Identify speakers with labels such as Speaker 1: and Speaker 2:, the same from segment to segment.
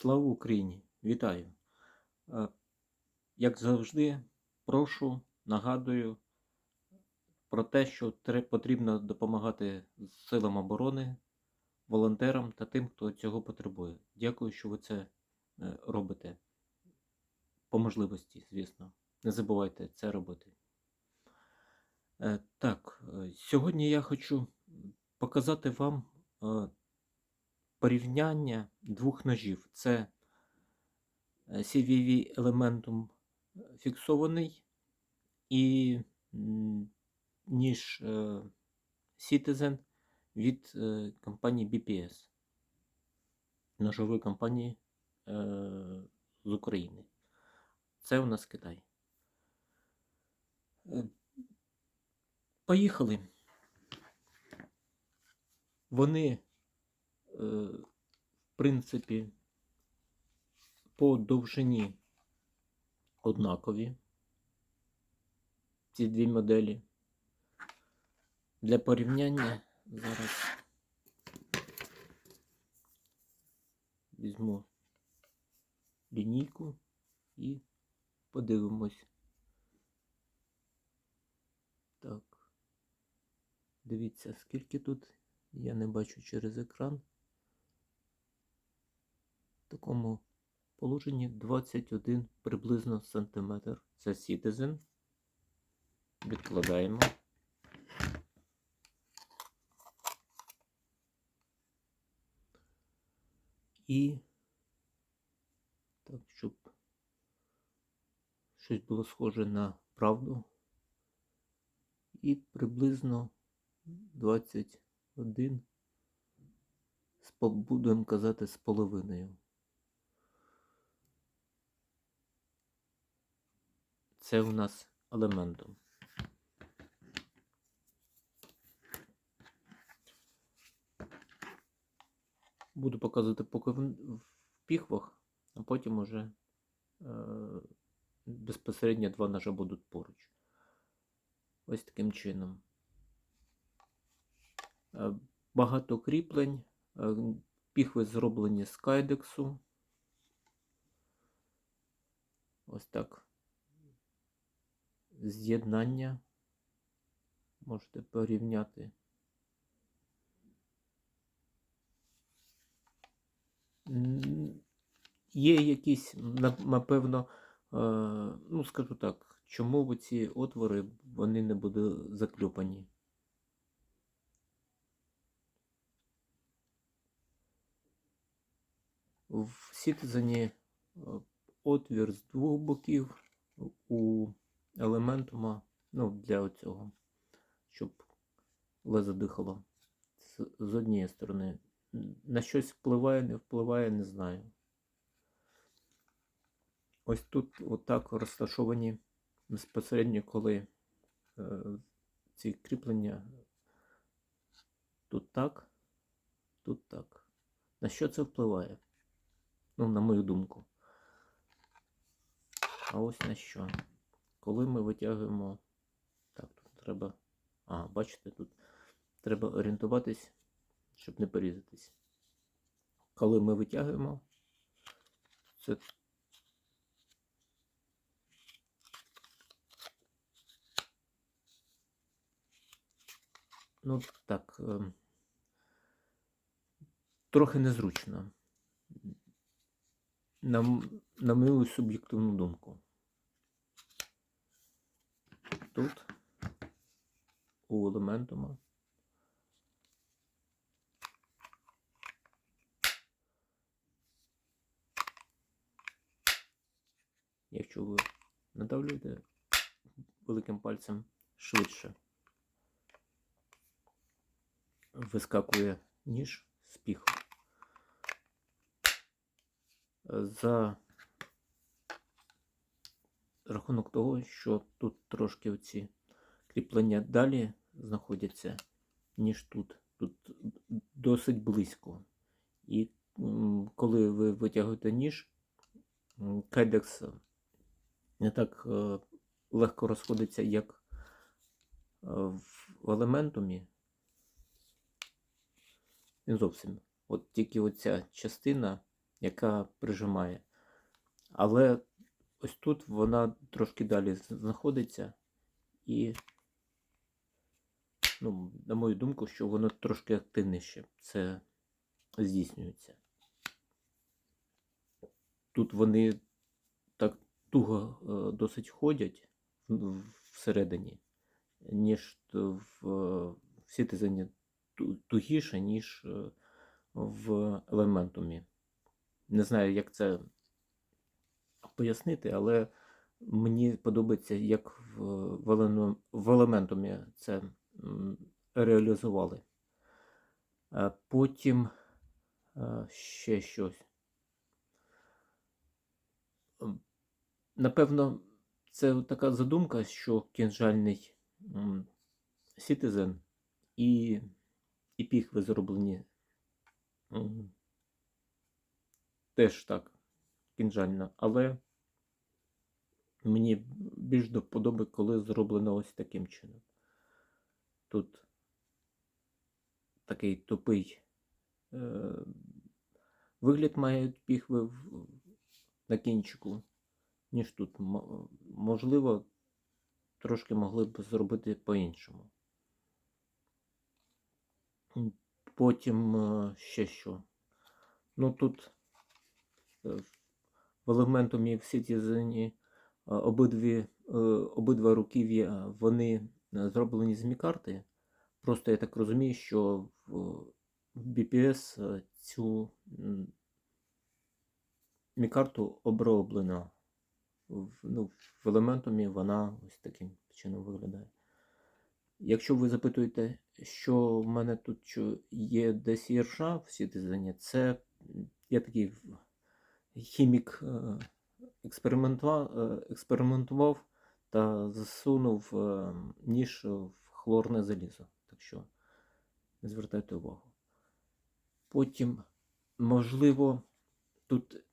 Speaker 1: Слава Україні! Вітаю! Е, Як завжди, прошу, нагадую про те, що потрібно допомагати силам оборони, волонтерам та тим, хто цього потребує. Дякую, що ви це е, робите. По можливості, звісно. Не забувайте це робити. Е, Так, сьогодні я хочу показати вам порівняння двох ножів. Це е, CVV Elementum фіксований і ніж е, Citizen від е, компанії BPS, ножової компанії е, з України. Це у нас Китай. Е, Поїхали. Вони, е, в принципі, по довжині однакові. Ці дві моделі. Для порівняння зараз візьму лінійку і подивимось. Так. Дивіться, скільки тут я не бачу через екран. Такому положенні 21 приблизно сантиметр. Це Citizen. Відкладаємо. І так, щоб щось було схоже на правду. І приблизно 21, будемо казати, з половиною. Це у нас елементом. Буду показувати поки в, піхвах, а потім уже е, безпосередньо два ножа будуть поруч. Ось таким чином. Е, Багато кріплень. Е, Піхви зроблені з кайдексу. Ось так. З'єднання. Можете порівняти. Є якісь, напевно, е, ну скажу так, чому ці отвори вони не будуть заклюпані? В Citizen е, отвір з двох боків, у елементума, ну, для цього, щоб лезо дихало з, з однієї сторони. На щось впливає, не впливає, не знаю. Ось тут отак розташовані безпосередньо, коли е, ці кріплення тут так, тут так. На що це впливає? Ну, на мою думку. А ось на що? Коли ми витягуємо. Так, тут треба. А, бачите, тут треба орієнтуватись, щоб не порізатись. Коли ми витягуємо, це Ну, так. ем, Трохи незручно. На, на мою суб'єктивну думку. Тут у елементума. Якщо ви надавлюєте великим пальцем швидше вискакує ніж з піху. За рахунок того, що тут трошки оці кріплення далі знаходяться, ніж тут. Тут досить близько. І коли ви витягуєте ніж, кайдекс не так е, легко розходиться, як е, в елементумі. Він зовсім. От тільки оця частина яка прижимає. Але ось тут вона трошки далі знаходиться і, ну, на мою думку, що воно трошки активніше це здійснюється. Тут вони так туго е, досить ходять всередині, ніж в, е, в Citizen тугіше, ніж е, в Elementum. Не знаю, як це пояснити, але мені подобається, як в, Елено- це реалізували. Потім е, ще щось. Напевно, це така задумка, що кінжальний Citizen і, і піхви зроблені теж так кінжально, але мені більш до вподоби, коли зроблено ось таким чином. Тут такий тупий е, вигляд мають піхви на кінчику, ніж тут. Можливо, трошки могли б зробити по-іншому. Потім е, ще що. Ну тут е, в елементумі в Citizen е, обидві, е, обидва руків'я вони е, зроблені з мікарти. Просто я так розумію, що в BPS е, цю мікарту оброблено. В, ну, в елементумі вона ось таким чином виглядає. Якщо ви запитуєте, що в мене тут що є десь іржа в Citizen, це я такий хімік експериментував, е, експериментував та засунув е, ніж в хлорне залізо. Так що не звертайте увагу. Потім, можливо, тут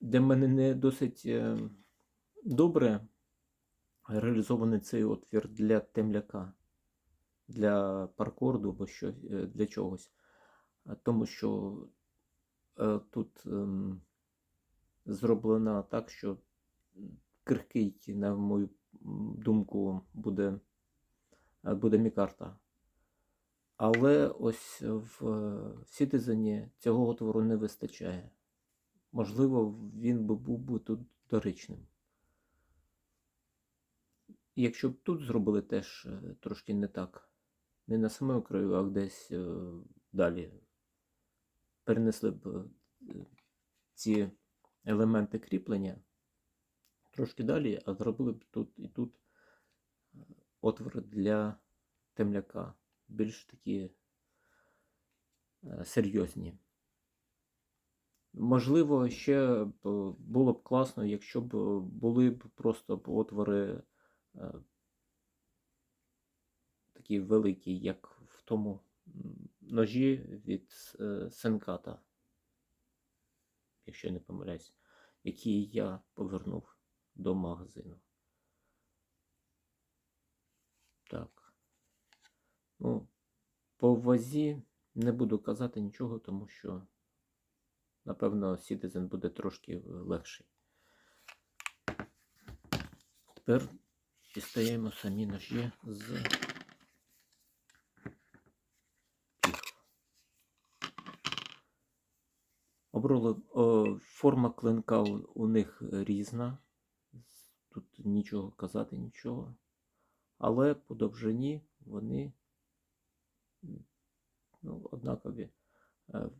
Speaker 1: для мене не досить е, добре реалізований цей отвір для темляка, для паркорду або що, для чогось. Тому що тут зроблено так, що крихкий, на мою думку, буде, е, буде мікарта. Але ось в е, Citizen цього отвору не вистачає. Можливо, він би був би тут доречним. Якщо б тут зробили теж е, трошки не так, не на самому краю, а десь далі, перенесли б ці елементи кріплення трошки далі, а зробили б тут і тут е, отвори для темляка, більш такі е, серйозні. Можливо, ще було б класно, якщо б були б просто отвори е, такі великі, як в тому ножі від е, Сенката, якщо я не помиляюсь, який я повернув до магазину. Так. Ну, по вазі не буду казати нічого, тому що, напевно, Citizen буде трошки легший. Тепер дістаємо самі ножі з Оброли, о, форма клинка у, у них різна. Тут нічого казати, нічого. Але по довжині вони ну, однакові. Е,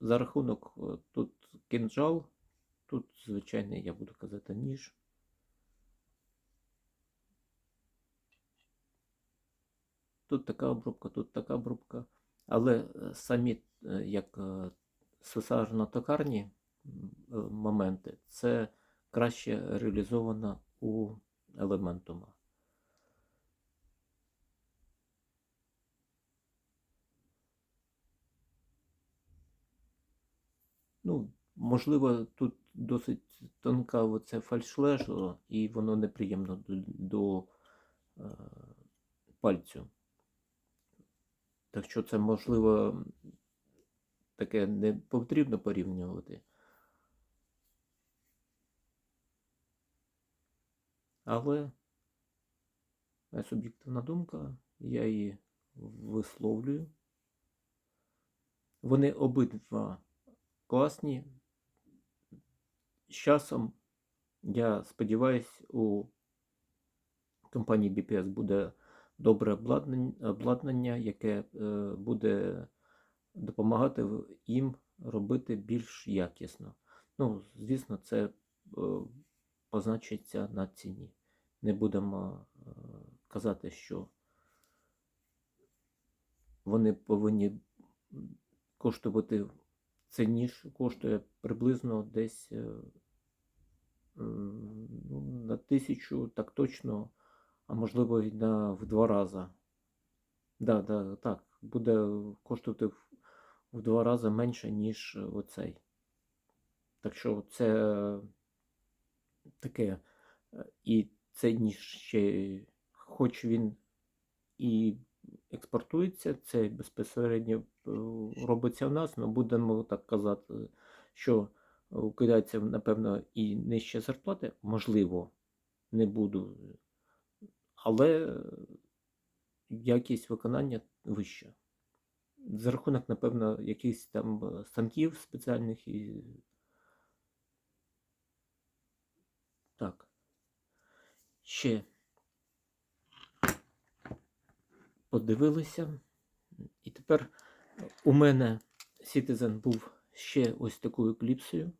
Speaker 1: За рахунок е, тут кинджал, тут звичайний, я буду казати, ніж. Тут така обробка, тут така обробка. Але е, самі, е, як сесажно-токарні е, моменти, це краще реалізовано у елементума. Ну, можливо, тут досить тонка оце фальшлежо, і воно неприємно до, до е, пальцю. Так що це можливо таке не потрібно порівнювати. Але суб'єктивна думка, я її висловлюю. Вони обидва класні. З часом, я сподіваюся, у компанії BPS буде добре обладнання, яке е, буде допомагати їм робити більш якісно. Ну, звісно, це е, позначиться на ціні. Не будемо е, казати, що вони повинні коштувати. Це ніж коштує приблизно десь ну, на тисячу, так точно, а можливо і на в два рази. Да, да, так, буде коштувати в, два рази менше, ніж оцей. Так що це таке. е, І цей ніж ще, хоч він і експортується, це безпосередньо е, робиться в нас, але будемо так казати, що китайців, напевно, і нижче зарплати, можливо, не буду, але якість виконання вища. За рахунок, напевно, якихось там е, станків спеціальних і. Так. Ще подивилися. І тепер у мене Citizen був ще ось такою кліпсою.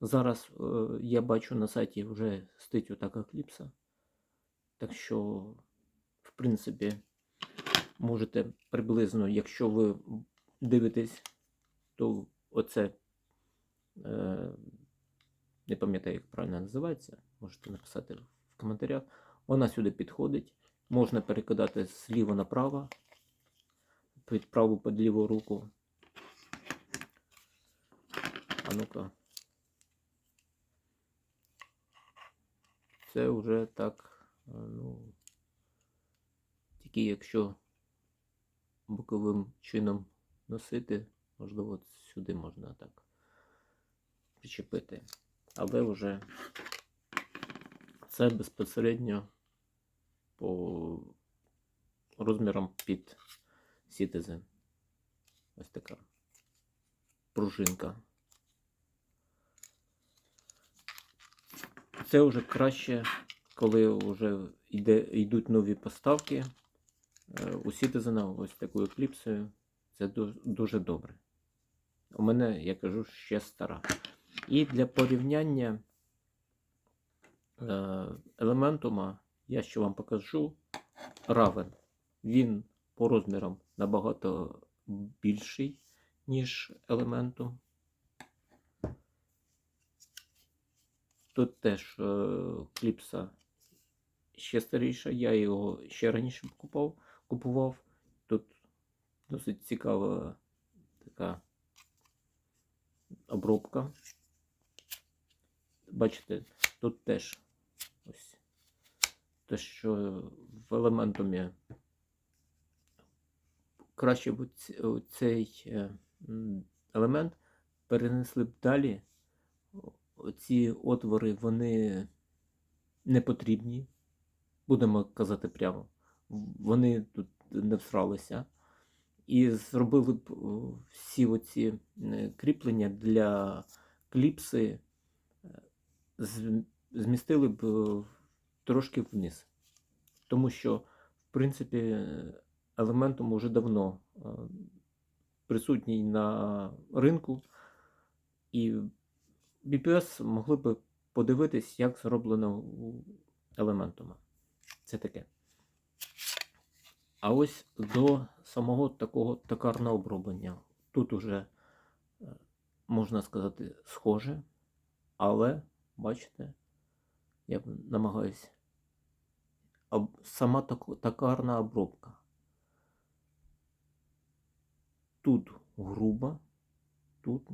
Speaker 1: Зараз е, я бачу на сайті вже стоїть така кліпса. Так що, в принципі, можете приблизно, якщо ви дивитесь, то оце е, не пам'ятаю, як правильно називається. Можете написати в коментарях. Вона сюди підходить. Можна перекидати зліва направо, під праву під ліву руку. А ну-ка. Це вже так, е, ну, тільки якщо боковим чином носити, можливо, сюди можна так причепити. Але вже це безпосередньо по розмірам під Citizen. Ось така пружинка. Це вже краще, коли вже йде, йдуть нові поставки. Е, У Citizen ось такою кліпсою. Це дуже добре. У мене, я кажу, ще стара. І для порівняння е, елементума я ще вам покажу равен. Він по розмірам набагато більший, ніж елементум. Тут теж е, кліпса ще старіша, я його ще раніше купував. Купував. Тут досить цікава така обробка. Бачите, тут теж ось те, що в елементумі краще б цей е, елемент перенесли б далі. Ці отвори вони не потрібні, будемо казати прямо. Вони тут не всралися. І зробили б всі оці е, кріплення для кліпси, е, змістили б трошки вниз. Тому що, в принципі, е, елементом уже давно присутній на ринку, і BPS могли би подивитись, як зроблено у елементума. Це таке. А ось до самого такого токарного оброблення. Тут уже, е, можна сказати, схоже, але, бачите, я намагаюся. Сама токарна обробка. Тут грубо, тут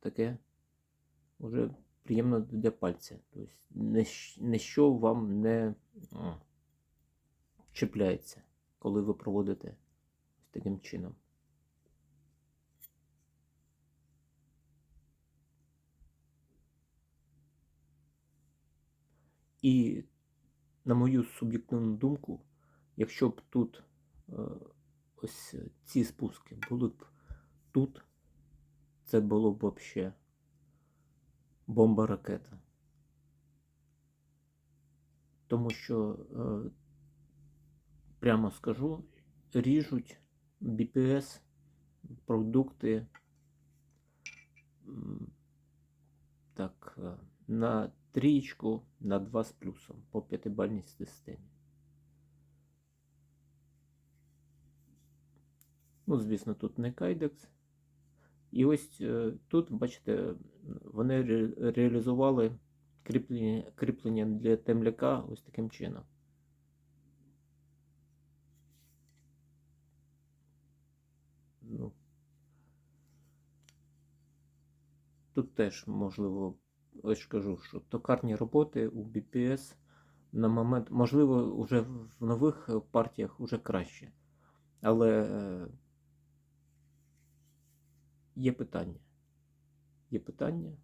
Speaker 1: таке вже приємно для пальця. Тобто ніщ- ніщо вам не чіпляється, коли ви проводите таким чином. І на мою суб'єктивну думку, якщо б тут е, ось ці спуски були б тут, це було б взагалі бомба ракета. Тому що, е, прямо скажу, ріжуть BPS продукти так, е, на трієчку, на 2 з плюсом по п'ятибальній системі. Ну, звісно, тут не кайдекс. І ось е, тут, бачите, вони ре- реалізували кріплення, кріплення для темляка ось таким чином. Ну, тут теж можливо, ось кажу, що токарні роботи у BPS на момент, можливо, вже в нових партіях вже краще. Але е, є питання. Є питання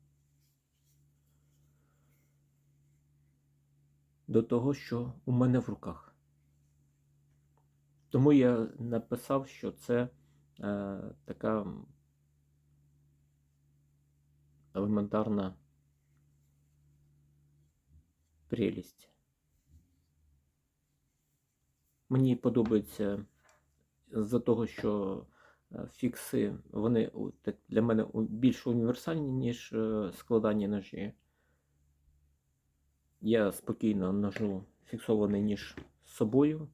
Speaker 1: до того, що у мене в руках. Тому я написав, що це така елементарна прелість. Мені подобається з-за того, що е, фікси вони для мене більш універсальні, ніж е, складання ножі. Я спокійно ножу фіксований ніж з собою.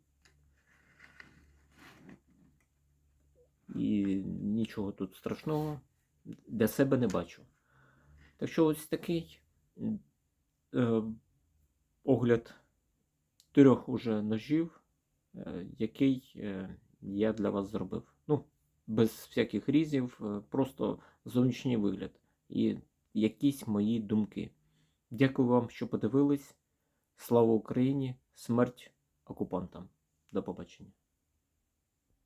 Speaker 1: І нічого тут страшного для себе не бачу. Так що ось такий е, огляд трьох уже ножів, е, який е, я для вас зробив. Ну, без всяких різів, е, просто зовнішній вигляд і якісь мої думки. Дякую вам, що подивились. Слава Україні! Смерть окупантам! До побачення!